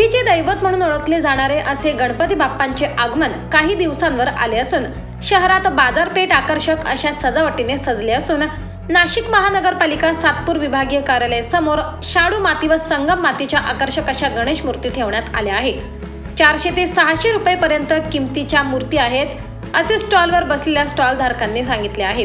बुद्धीचे दैवत म्हणून ओळखले जाणारे असे गणपती बाप्पांचे आगमन काही दिवसांवर आले असून शहरात बाजारपेठ आकर्षक अशा सजावटीने सजले असून नाशिक महानगरपालिका सातपूर विभागीय कार्यालय समोर शाडू माती व संगम मातीच्या आकर्षक अशा गणेश मूर्ती ठेवण्यात आल्या आहे चारशे ते सहाशे रुपयेपर्यंत किमतीच्या मूर्ती आहेत असे स्टॉलवर बसलेल्या स्टॉल धारकांनी सांगितले आहे.